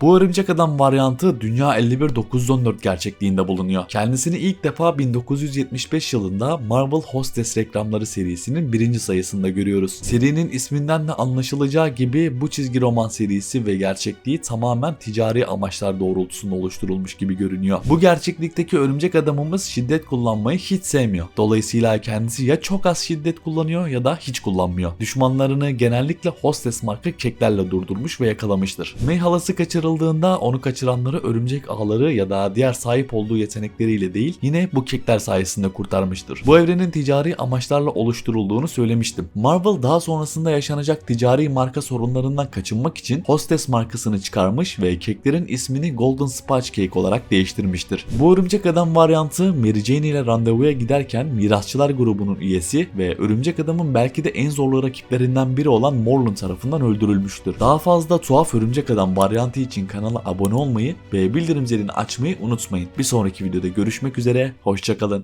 Bu örümcek adam varyantı Dünya 51914 gerçekliğinde bulunuyor. Kendisini ilk defa 1975 yılında Marvel Hostess reklamları serisinin birinci sayısında görüyoruz. Serinin isminden de anlaşılacağı gibi bu çizgi roman serisi ve gerçekliği tamamen ticari amaçlar doğrultusunda oluşturulmuş gibi görünüyor. Bu gerçeklikteki örümcek adamımız şiddet kullanmayı hiç sevmiyor. Dolayısıyla kendisi ya çok az şiddet kullanıyor ya da hiç kullanmıyor. Düşmanlarını genellikle Hostess marka keklerle durdurmuş ve yakalamıştır. May halası kaçırıldığında onu kaçıranları örümcek ağları ya da diğer sahip olduğu yetenekleriyle değil yine bu kekler sayesinde kurtarmıştır. Bu evrenin ticari amaçlarla oluşturulduğunu söylemiştim. Marvel daha sonrasında yaşanacak ticari marka sorunlarından kaçınmak için Hostess markasını çıkarmış ve keklerin ismini Golden Spatch Cake olarak değiştirmiştir. Bu örümcek adam varyantı Mary Jane ile randevuya giderken mirasçılar grubunun üyesi ve örümcek adamın belki de en zorlu rakiplerinden biri olan Morlun tarafından öldürülmüştür. Daha fazla tuhaf örümcek adam varyantı için kanala abone olmayı ve bildirim zilini açmayı unutmayın. Bir sonraki videoda görüşmek üzere, hoşçakalın.